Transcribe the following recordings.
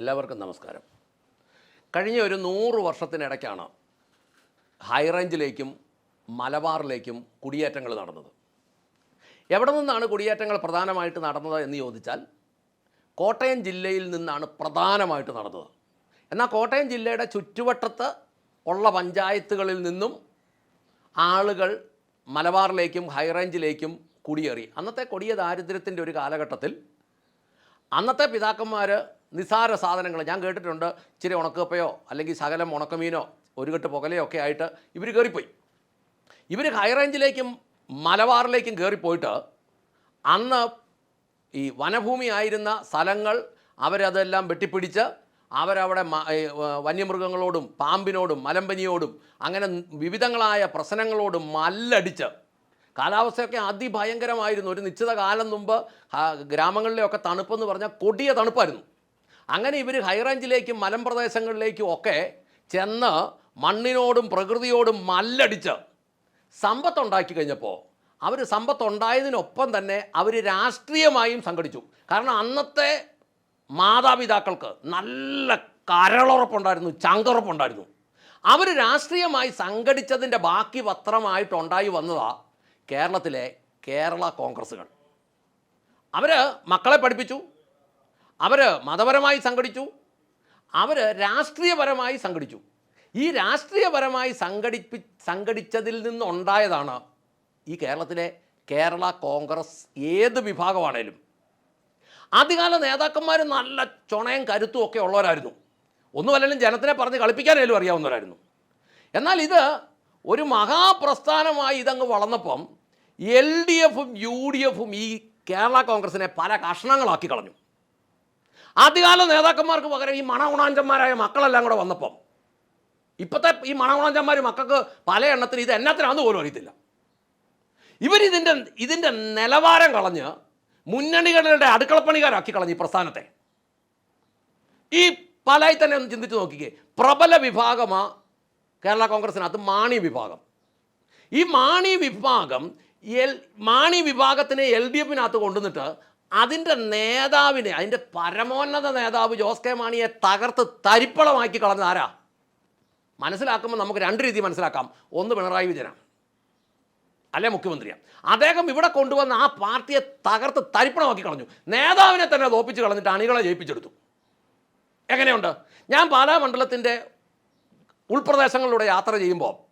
എല്ലാവർക്കും നമസ്കാരം. കഴിഞ്ഞ ഒരു നൂറ് വർഷത്തിനിടയ്ക്കാണ് ഹൈറേഞ്ചിലേക്കും മലബാറിലേക്കും കുടിയേറ്റങ്ങൾ നടന്നത്. എവിടെ നിന്നാണ് കുടിയേറ്റങ്ങൾ പ്രധാനമായിട്ട് നടന്നത് എന്ന് ചോദിച്ചാൽ കോട്ടയം ജില്ലയിൽ നിന്നാണ് പ്രധാനമായിട്ട് നടന്നത്. എന്നാൽ കോട്ടയം ജില്ലയുടെ ചുറ്റുവട്ടത്ത് ഉള്ള പഞ്ചായത്തുകളിൽ നിന്നും ആളുകൾ മലബാറിലേക്കും ഹൈറേഞ്ചിലേക്കും കുടിയേറി. അന്നത്തെ കൊടിയ ദാരിദ്ര്യത്തിന്റെ ഒരു കാലഘട്ടത്തിൽ അന്നത്തെ പിതാക്കന്മാർ നിസാര സാധനങ്ങൾ. ഞാൻ കേട്ടിട്ടുണ്ട്. ഇച്ചിരി ഉണക്കപ്പയോ അല്ലെങ്കിൽ ശകലം ഉണക്കമീനോ ഒരു കെട്ട് പുകലയോ ഒക്കെ ആയിട്ട് ഇവർ കയറിപ്പോയി ഇവർ ഹൈറേഞ്ചിലേക്കും മലബാറിലേക്കും കയറിപ്പോയിട്ട് അന്ന് ഈ വനഭൂമി ആയിരുന്ന സ്ഥലങ്ങൾ അവരതെല്ലാം വെട്ടിപ്പിടിച്ച് അവരവിടെ വന്യമൃഗങ്ങളോടും പാമ്പിനോടും മലമ്പനിയോടും അങ്ങനെ വിവിധങ്ങളായ പ്രശ്നങ്ങളോടും മല്ലടിച്ച് കാലാവസ്ഥയൊക്കെ അതിഭയങ്കരമായിരുന്നു. ഒരു നിശ്ചിത കാലം മുമ്പ് ഗ്രാമങ്ങളിലെയൊക്കെ തണുപ്പെന്ന് പറഞ്ഞാൽ കൊടിയ തണുപ്പായിരുന്നു. അങ്ങനെ ഇവർ ഹൈറേഞ്ചിലേക്കും മലമ്പ്രദേശങ്ങളിലേക്കും ഒക്കെ ചെന്ന് മണ്ണിനോടും പ്രകൃതിയോടും മല്ലടിച്ച് സമ്പത്തുണ്ടാക്കി കഴിഞ്ഞപ്പോൾ അവർ സമ്പത്തുണ്ടായതിനൊപ്പം തന്നെ അവർ രാഷ്ട്രീയമായും സംഘടിച്ചു. കാരണം അന്നത്തെ മാതാപിതാക്കൾക്ക് നല്ല കരളുറപ്പുണ്ടായിരുന്നു ചങ്കുറപ്പുണ്ടായിരുന്നു. അവർ രാഷ്ട്രീയമായി സംഘടിച്ചതിന്റെ ബാക്കി പത്രമായിട്ടുണ്ടായി വന്നതാ കേരളത്തിലെ കേരള കോൺഗ്രസ്സുകൾ. അവർ മക്കളെ പഠിപ്പിച്ചു അവർ മതപരമായി സംഘടിച്ചു. അവർ രാഷ്ട്രീയപരമായി സംഘടിച്ചു. ഈ രാഷ്ട്രീയപരമായി സംഘടിപ്പി സംഘടിച്ചതിൽ നിന്നുണ്ടായതാണ് ഈ കേരളത്തിലെ കേരള കോൺഗ്രസ് ഏത് വിഭാഗമാണേലും. ആദ്യകാല നേതാക്കന്മാർ നല്ല ചുണയും കരുത്തും ഒക്കെ ഉള്ളവരായിരുന്നു. ഒന്നുമല്ലെങ്കിലും ജനത്തിനെ പറഞ്ഞ് കളിപ്പിക്കാനേലും അറിയാവുന്നവരായിരുന്നു. എന്നാൽ ഇത് ഒരു മഹാപ്രസ്ഥാനമായി ഇതങ്ങ് വളർന്നപ്പം എൽ ഡി എഫും യു ഡി എഫും ഈ കേരള കോൺഗ്രസിനെ പല കഷ്ണങ്ങളാക്കി കളഞ്ഞു. ആദ്യകാല നേതാക്കന്മാർക്ക് പകരം ഈ മണഗുണാഞ്ചന്മാരായ മക്കളെല്ലാം കൂടെ വന്നപ്പം. ഇപ്പോഴത്തെ ഈ മണഗുണാഞ്ചന്മാർ മക്കൾക്ക് പല എണ്ണത്തിന് ഇത് എന്നാത്തിനാന്ന് പോലും അറിയത്തില്ല. ഇവരിതിന്റെ ഇതിന്റെ നിലവാരം കളഞ്ഞ് മുന്നണികളുടെ അടുക്കളപ്പണിക്കാരാക്കി കളഞ്ഞ് ഈ പ്രസ്ഥാനത്തെ. ഈ പലായി തന്നെ ഒന്ന് ചിന്തിച്ച് നോക്കിക്കേ. പ്രബല വിഭാഗമാ കേരള കോൺഗ്രസിനകത്ത് മാണി വിഭാഗം. ഈ മാണി വിഭാഗം എൽ മാണി വിഭാഗത്തിനെ എൽ ഡി എഫിനകത്ത് കൊണ്ടുവന്നിട്ട് അതിന്റെ നേതാവിനെ അതിന്റെ പരമോന്നത നേതാവ് ജോസ് കെ മാണിയെ തകർത്ത് തരിപ്പളമാക്കി കളഞ്ഞ ആരാ? മനസ്സിലാക്കുമ്പോൾ നമുക്ക് രണ്ട് രീതി മനസ്സിലാക്കാം. ഒന്ന് പിണറായി വിജയനാണ്. അല്ലെ മുഖ്യമന്ത്രിയാണ് അദ്ദേഹം ഇവിടെ കൊണ്ടുവന്ന ആ പാർട്ടിയെ തകർത്ത് തരിപ്പണമാക്കി കളഞ്ഞു. നേതാവിനെ തന്നെ തോപ്പിച്ച് കളഞ്ഞിട്ട് അണികളെ ജയിപ്പിച്ചെടുത്തു. എങ്ങനെയുണ്ട്? ഞാൻ പാലാ മണ്ഡലത്തിന്റെ ഉൾപ്രദേശങ്ങളിലൂടെ യാത്ര ചെയ്യുമ്പോൾ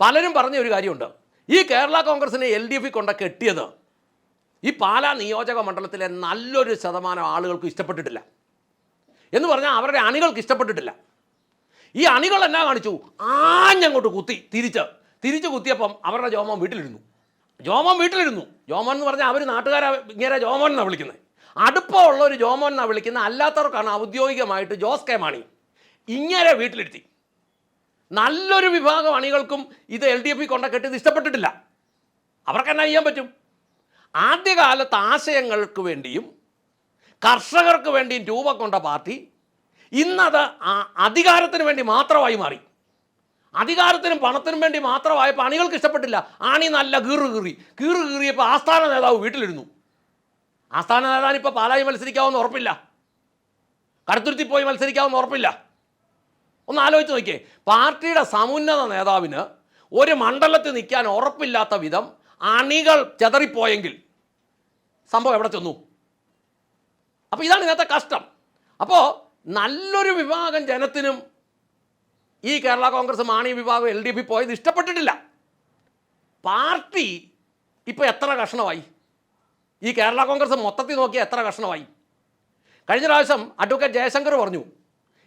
പലരും പറഞ്ഞ ഒരു കാര്യമുണ്ട്. ഈ കേരള കോൺഗ്രസിനെ എൽ ഡി കൊണ്ട കെട്ടിയത് ഈ പാലാ നിയോജക മണ്ഡലത്തിലെ നല്ലൊരു ശതമാനം ആളുകൾക്ക് ഇഷ്ടപ്പെട്ടിട്ടില്ല. എന്ന് പറഞ്ഞാൽ അവരുടെ അണികൾക്ക് ഇഷ്ടപ്പെട്ടിട്ടില്ല. ഈ അണികൾ എന്നാ കാണിച്ചു? ആഞ്ഞങ്ങോട്ട് കുത്തി തിരിച്ച്. തിരിച്ച് കുത്തിയപ്പം അവരുടെ ജോമോൻ വീട്ടിലിരുന്നു. ജോമോൻ വീട്ടിലിരുന്നു. ജോമോൻ എന്ന് പറഞ്ഞാൽ അവർ നാട്ടുകാരെ ഇങ്ങനെ ജോമോൻ എന്നാണ് വിളിക്കുന്നത്. അടുപ്പമുള്ള ഒരു ജോമോൻ എന്നാണ് വിളിക്കുന്നത്. അല്ലാത്തവർക്കാണ് ഔദ്യോഗികമായിട്ട് ജോസ് കെ മാണി ഇങ്ങനെ വീട്ടിലിരുത്തി. നല്ലൊരു വിഭാഗം അണികൾക്കും ഇത് എൽ ഡി എഫ് കൊണ്ട കെട്ടിയത് ഇഷ്ടപ്പെട്ടിട്ടില്ല. അവർക്ക് എന്നാ ചെയ്യാൻ പറ്റും? ആദ്യകാലത്ത് ആശയങ്ങൾക്ക് വേണ്ടിയും കർഷകർക്ക് വേണ്ടിയും രൂപം കൊണ്ട പാർട്ടി ഇന്നത് അധികാരത്തിന് വേണ്ടി മാത്രമായി മാറി. അധികാരത്തിനും പണത്തിനും വേണ്ടി മാത്രമായപ്പോൾ അണികൾക്ക് ഇഷ്ടപ്പെട്ടില്ല. ആണി നല്ല കീറു കീറി. കീറു കീറിയപ്പോൾ ആസ്ഥാന നേതാവ് വീട്ടിലിരുന്നു. ആസ്ഥാന നേതാവിന് ഇപ്പോൾ പാലായി മത്സരിക്കാവുന്ന ഉറപ്പില്ല. കടുത്തുരുത്തി പോയി മത്സരിക്കാവുന്ന ഉറപ്പില്ല. ഒന്ന് ആലോചിച്ച് നോക്കിയേ. പാർട്ടിയുടെ സമുന്നത നേതാവിന് ഒരു മണ്ഡലത്തിൽ നിൽക്കാൻ ഉറപ്പില്ലാത്ത വിധം അണികൾ ചെതറിപ്പോയെങ്കിൽ സംഭവം എവിടെ ചെന്നു? അപ്പോൾ ഇതാണ് ഇന്നത്തെ കഷ്ടം. അപ്പോൾ നല്ലൊരു വിഭാഗം ജനത്തിനും ഈ കേരള കോൺഗ്രസ് മാണി വിഭാഗം എൽ ഡി എഫിൽ പോയത് ഇഷ്ടപ്പെട്ടിട്ടില്ല. പാർട്ടി ഇപ്പോൾ എത്ര കഷ്ണമായി? ഈ കേരള കോൺഗ്രസ് മൊത്തത്തിൽ നോക്കിയാൽ എത്ര കഷ്ണമായി? കഴിഞ്ഞ പ്രാവശ്യം അഡ്വക്കേറ്റ് ജയശങ്കർ പറഞ്ഞു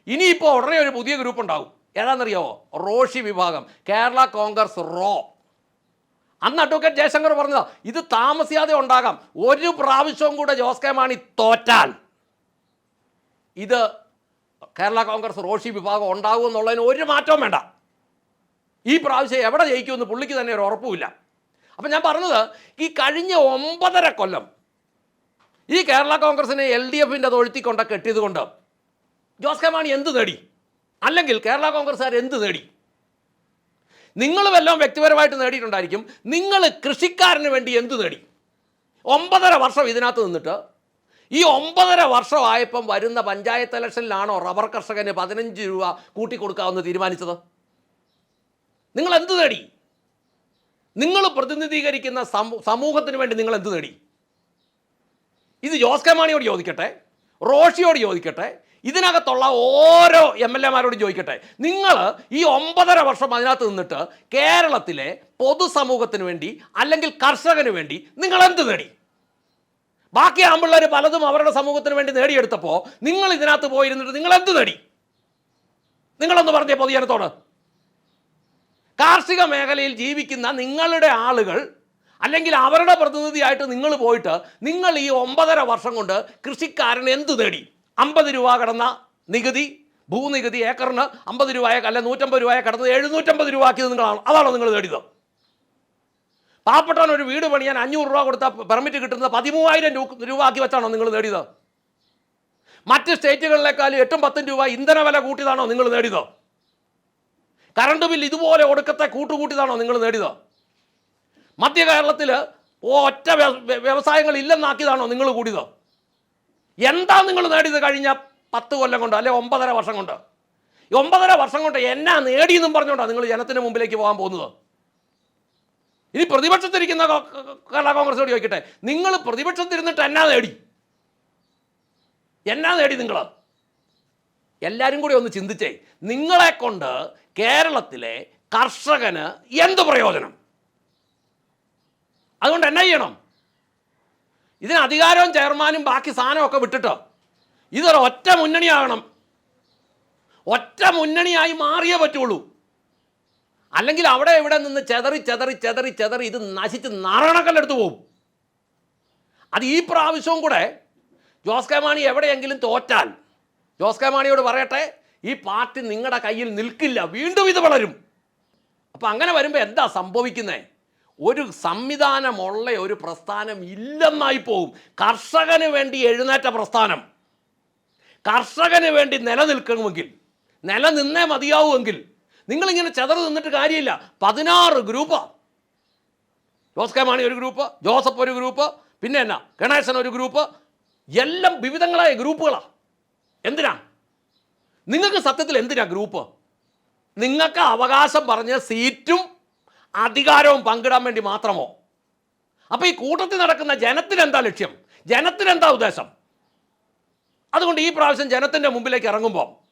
ഇനിയിപ്പോൾ ഉടനെ ഒരു പുതിയ ഗ്രൂപ്പ് ഉണ്ടാവും. ഏതാണെന്നറിയാവോ? റോഷി വിഭാഗം. കേരള കോൺഗ്രസ് റോ. അന്ന് അഡ്വക്കേറ്റ് ജയശങ്കർ പറഞ്ഞതാ ഇത് താമസിയാതെ ഉണ്ടാകാം. ഒരു പ്രാവശ്യവും കൂടെ ജോസ് കെ മാണി തോറ്റാൽ ഇത് കേരള കോൺഗ്രസ് റോഷി വിഭാഗം ഉണ്ടാകും എന്നുള്ളതിന് ഒരു മാറ്റവും വേണ്ട. ഈ പ്രാവശ്യം എവിടെ ജയിക്കുമെന്ന് പുള്ളിക്ക് തന്നെ ഒരു ഉറപ്പുമില്ല. അപ്പം ഞാൻ പറഞ്ഞത് ഈ കഴിഞ്ഞ ഒമ്പതര കൊല്ലം ഈ കേരള കോൺഗ്രസിനെ എൽ ഡി എഫിന്റെ തൊഴുത്തി കൊണ്ട കെട്ടിയത് കൊണ്ട് ജോസ് കെ മാണി എന്ത് നേടി അല്ലെങ്കിൽ കേരള കോൺഗ്രസ്സുകാർ എന്ത് നേടി നിങ്ങൾ വല്ലതും വ്യക്തിപരമായിട്ട് നേടിയിട്ടുണ്ടായിരിക്കും. നിങ്ങൾ കൃഷിക്കാരന് വേണ്ടി എന്ത് നേടി? ഒമ്പതര വർഷം ഇതിനകത്ത് നിന്നിട്ട് ഈ ഒമ്പതര വർഷമായപ്പം വരുന്ന പഞ്ചായത്ത് ഇലക്ഷനിലാണോ റബ്ബർ കർഷകന് പതിനഞ്ച് രൂപ കൂട്ടിക്കൊടുക്കാമെന്ന് തീരുമാനിച്ചത്? നിങ്ങൾ എന്ത് നേടി? നിങ്ങൾ പ്രതിനിധീകരിക്കുന്ന സമൂ- സമൂഹത്തിന് വേണ്ടി നിങ്ങൾ എന്ത് നേടി? ഇത് ജോസ് കെ മാണിയോട് ചോദിക്കട്ടെ റോഷിയോട് ചോദിക്കട്ടെ ഇതിനകത്തുള്ള ഓരോ എം എൽ എമാരോട് ചോദിക്കട്ടെ. നിങ്ങൾ ഈ ഒമ്പതര വർഷം അതിനകത്ത് നിന്നിട്ട് കേരളത്തിലെ പൊതുസമൂഹത്തിന് വേണ്ടി അല്ലെങ്കിൽ കർഷകന് വേണ്ടി നിങ്ങൾ എന്ത് നേടി? ബാക്കി ആമ്പിള്ളേർ പലതും അവരുടെ സമൂഹത്തിന് വേണ്ടി നേടിയെടുത്തപ്പോൾ നിങ്ങൾ ഇതിനകത്ത് പോയിരുന്നിട്ട് നിങ്ങൾ എന്ത് നേടി? നിങ്ങളൊന്ന് പറഞ്ഞേ പൊതുജനത്തോട്. കാർഷിക മേഖലയിൽ ജീവിക്കുന്ന നിങ്ങളുടെ ആളുകൾ അല്ലെങ്കിൽ അവരുടെ പ്രതിനിധിയായിട്ട് നിങ്ങൾ പോയിട്ട് നിങ്ങൾ ഈ ഒമ്പതര വർഷം കൊണ്ട് കൃഷിക്കാരൻ എന്ത് നേടി? അമ്പത് രൂപ കടന്ന നികുതി ഭൂനികുതി ഏക്കറിന് അമ്പത് രൂപയെ അല്ല നൂറ്റമ്പത് രൂപയെ കടന്നത് എഴുന്നൂറ്റമ്പത് രൂപ ആക്കിയത് നിങ്ങളാണ്. അതാണോ നിങ്ങൾ നേടിയത്. പാവപ്പെട്ടവൻ ഒരു വീട് പണിയാൻ അഞ്ഞൂറ് രൂപ കൊടുത്താൽ പെർമിറ്റ് കിട്ടുന്നത് പതിമൂവായിരം രൂപ ആക്കി വെച്ചാണോ നിങ്ങൾ നേടിയത്? മറ്റ് സ്റ്റേറ്റുകളിലേക്കാളും എട്ടും പത്തും രൂപ ഇന്ധന വില കൂട്ടിയതാണോ നിങ്ങൾ നേടിയത്? കറണ്ട് ബിൽ ഇതുപോലെ ഒടുക്കത്തെ കൂട്ടുകൂട്ടിയതാണോ നിങ്ങൾ നേടിയത്? മധ്യ കേരളത്തിൽ ഒറ്റ വ്യ- വ്യ- വ്യവസായങ്ങൾ ഇല്ലെന്നാക്കിയതാണോ നിങ്ങൾ കൂടിയത്? എന്താ നിങ്ങൾ നേടിയത് കഴിഞ്ഞ പത്ത് കൊല്ലം കൊണ്ട് അല്ലെ ഒമ്പതര വർഷം കൊണ്ട്? ഒമ്പതര വർഷം കൊണ്ട് എന്നാ നേടിയെന്നും പറഞ്ഞുകൊണ്ടാണ് നിങ്ങൾ ജനത്തിന് മുമ്പിലേക്ക് പോകാൻ പോകുന്നത്. ഇനി പ്രതിപക്ഷത്തിരിക്കുന്ന കേരള കോൺഗ്രസ് ചോദിക്കട്ടെ നിങ്ങൾ പ്രതിപക്ഷത്തിരുന്നിട്ട് എന്നാ നേടി? എന്നാ നേടി നിങ്ങൾ? എല്ലാവരും കൂടി ഒന്ന് ചിന്തിച്ചേ നിങ്ങളെ കൊണ്ട് കേരളത്തിലെ കർഷകന് എന്ത് പ്രയോജനം? അതുകൊണ്ട് എന്നാ ചെയ്യണം? ഇതിന് അധികാരവും ചെയർമാനും ബാക്കി സാധനമൊക്കെ വിട്ടിട്ടോ? ഇതൊരു ഒറ്റ മുന്നണിയാകണം ഒറ്റ മുന്നണിയായി മാറിയേ പറ്റുള്ളൂ. അല്ലെങ്കിൽ അവിടെ ഇവിടെ നിന്ന് ചെതറി ചെതറി ചെതറി ചെതറി ഇത് നശിച്ച് നാരണക്കല്ലെടുത്ത് പോകും അത് ഈ പ്രാവശ്യവും കൂടെ ജോസ് കെ മാണി എവിടെയെങ്കിലും തോറ്റാൽ ജോസ് കെ മാണിയോട് പറയട്ടെ ഈ പാർട്ടി നിങ്ങളുടെ കയ്യിൽ നിൽക്കില്ല വീണ്ടും ഇത് വളരും. അപ്പം അങ്ങനെ വരുമ്പോൾ എന്താ സംഭവിക്കുന്നത് ഒരു സംവിധാനമുള്ള ഒരു പ്രസ്ഥാനം ഇല്ലെന്നായി പോകും കർഷകന് വേണ്ടി എഴുന്നേറ്റ പ്രസ്ഥാനം. കർഷകന് വേണ്ടി നിലനിൽക്കണമെങ്കിൽ നിലനിന്നേ മതിയാവുമെങ്കിൽ നിങ്ങളിങ്ങനെ ചെതറ് നിന്നിട്ട് കാര്യമില്ല. പതിനാറ് ഗ്രൂപ്പ്. ജോസ് കെ മാണി ഒരു ഗ്രൂപ്പ് ജോസഫ് ഒരു ഗ്രൂപ്പ് പിന്നെ എന്നാ ഗണേശൻ ഒരു ഗ്രൂപ്പ്. എല്ലാം വിവിധങ്ങളായ ഗ്രൂപ്പുകളാണ് എന്തിനാ? നിങ്ങൾക്ക് സത്യത്തിൽ എന്തിനാ ഗ്രൂപ്പ്? നിങ്ങൾക്ക് അവകാശം പറഞ്ഞ സീറ്റും അധികാരവും പങ്കിടാൻ വേണ്ടി മാത്രമോ? അപ്പോൾ ഈ കൂട്ടത്തിൽ നടക്കുന്ന ജനത്തിന് എന്താ ലക്ഷ്യം? ജനത്തിന് എന്താ ഉദ്ദേശം? അതുകൊണ്ട് ഈ പ്രാവശ്യം ജനത്തിന്റെ മുമ്പിലേക്ക് ഇറങ്ങുമ്പോൾ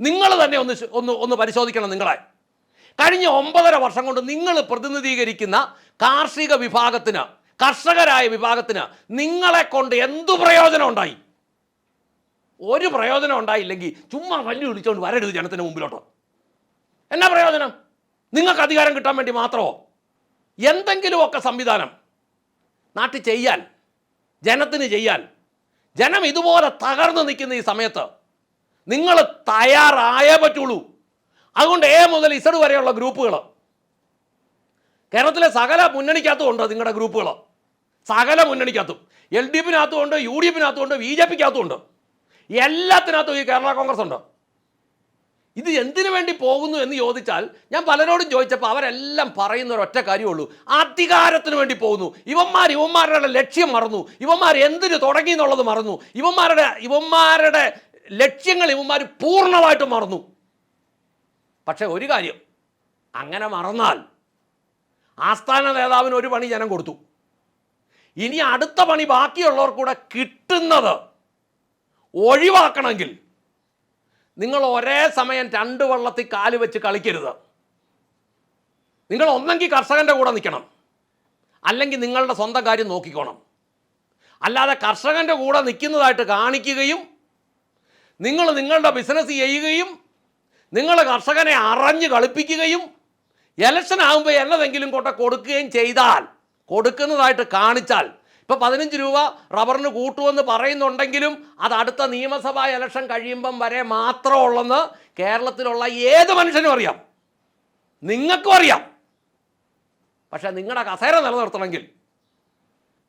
നിങ്ങൾ തന്നെ ഒന്ന് ഒന്ന് ഒന്ന് പരിശോധിക്കണം നിങ്ങളെ. കഴിഞ്ഞ ഒമ്പതര വർഷം കൊണ്ട് നിങ്ങൾ പ്രതിനിധീകരിക്കുന്ന കാർഷിക വിഭാഗത്തിന് കർഷകരായ വിഭാഗത്തിന് നിങ്ങളെ കൊണ്ട് എന്തു പ്രയോജനം ഉണ്ടായി? ഒരു പ്രയോജനം ഉണ്ടായില്ലെങ്കിൽ ചുമ്മാ വല്ലു വിളിച്ചുകൊണ്ട് വരരുത് ജനത്തിന് മുമ്പിലോട്ടോ. എന്നാ പ്രയോജനം? നിങ്ങൾക്ക് അധികാരം കിട്ടാൻ വേണ്ടി മാത്രമോ? എന്തെങ്കിലുമൊക്കെ സംവിധാനം. നാട്ടിൽ ചെയ്യാൻ ജനത്തിന് ചെയ്യാൻ. ജനം ഇതുപോലെ തകർന്നു നിൽക്കുന്ന ഈ സമയത്ത് നിങ്ങൾ തയ്യാറായേ പറ്റുള്ളൂ. അതുകൊണ്ട് എ മുതൽ ഇസഡ് വരെയുള്ള ഗ്രൂപ്പുകൾ കേരളത്തിലെ സകല മുന്നണിക്കകത്തും ഉണ്ട് നിങ്ങളുടെ ഗ്രൂപ്പുകൾ സകല മുന്നണിക്കകത്തും. എൽ ഡി എഫിനകത്തും ഉണ്ട് യു ഡി എഫിനകത്തും ഉണ്ട് ബി ജെ പിക്കകത്തും ഉണ്ട്. എല്ലാത്തിനകത്തും ഈ കേരള കോൺഗ്രസ് ഉണ്ട്. ഇത് എന്തിനു വേണ്ടി പോകുന്നു എന്ന് ചോദിച്ചാൽ ഞാൻ പലരോടും ചോദിച്ചപ്പോൾ അവരെല്ലാം പറയുന്ന ഒരൊറ്റ കാര്യമുള്ളൂ. അധികാരത്തിന് വേണ്ടി പോകുന്നു. ഇവന്മാർ ഇവന്മാരുടെ ലക്ഷ്യം മറന്നു. ഇവന്മാർ എന്തിനു തുടങ്ങി എന്നുള്ളത് മറന്നു. ഇവന്മാരുടെ ഇവന്മാരുടെ ലക്ഷ്യങ്ങൾ ഇവന്മാർ പൂർണമായിട്ടും മറന്നു. പക്ഷേ ഒരു കാര്യം അങ്ങനെ മറന്നാൽ ആസ്ഥാന നേതാവിന് ഒരു പണി ജനം കൊടുത്തു. ഇനി അടുത്ത പണി ബാക്കിയുള്ളവർക്കൂടെ കിട്ടുന്നത് ഒഴിവാക്കണമെങ്കിൽ നിങ്ങൾ ഒരേ സമയം രണ്ട് വള്ളത്തിൽ കാൽ വെച്ച് കളിക്കരുത്. നിങ്ങൾ ഒന്നെങ്കിൽ കർഷകന്റെ കൂടെ നിൽക്കണം. അല്ലെങ്കിൽ നിങ്ങളുടെ സ്വന്തം കാര്യം നോക്കിക്കോണം. അല്ലാതെ കർഷകന്റെ കൂടെ നിൽക്കുന്നതായിട്ട് കാണിക്കുകയും നിങ്ങൾ നിങ്ങളുടെ ബിസിനസ് ചെയ്യുകയും നിങ്ങൾ കർഷകനെ അറിഞ്ഞ് കളിപ്പിക്കുകയും ഇലക്ഷൻ ആകുമ്പോൾ എന്നതെങ്കിലും കൊട്ട കൊടുക്കുകയും ചെയ്താൽ കൊടുക്കുന്നതായിട്ട് കാണിച്ചാൽ ഇപ്പോൾ പതിനഞ്ച് രൂപ റബ്ബറിന് കൂട്ടുമെന്ന് പറയുന്നുണ്ടെങ്കിലും അത് അടുത്ത നിയമസഭാ ഇലക്ഷൻ കഴിയുമ്പം വരെ മാത്രം മാത്രമുള്ളെന്ന് കേരളത്തിലുള്ള ഏത് മനുഷ്യനും അറിയാം. നിങ്ങൾക്കും അറിയാം. പക്ഷേ നിങ്ങളുടെ കസേര നിലനിർത്തണമെങ്കിൽ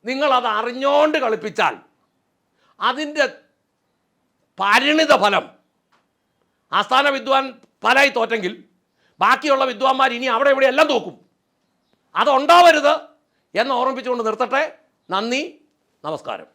നിങ്ങളത് അറിഞ്ഞോണ്ട് കളിപ്പിച്ചാൽ അതിന്റെ പരിണിത ഫലം ആസ്ഥാന വിദ്വാൻ പലായി തോറ്റെങ്കിൽ ബാക്കിയുള്ള വിദ്വാൻമാർ ഇനി അവിടെ ഇവിടെ എല്ലാം തോക്കും. അതുണ്ടാവരുത് എന്ന് ഓർമ്മിപ്പിച്ചുകൊണ്ട് നിർത്തട്ടെ. നന്ദി നമസ്കാരം.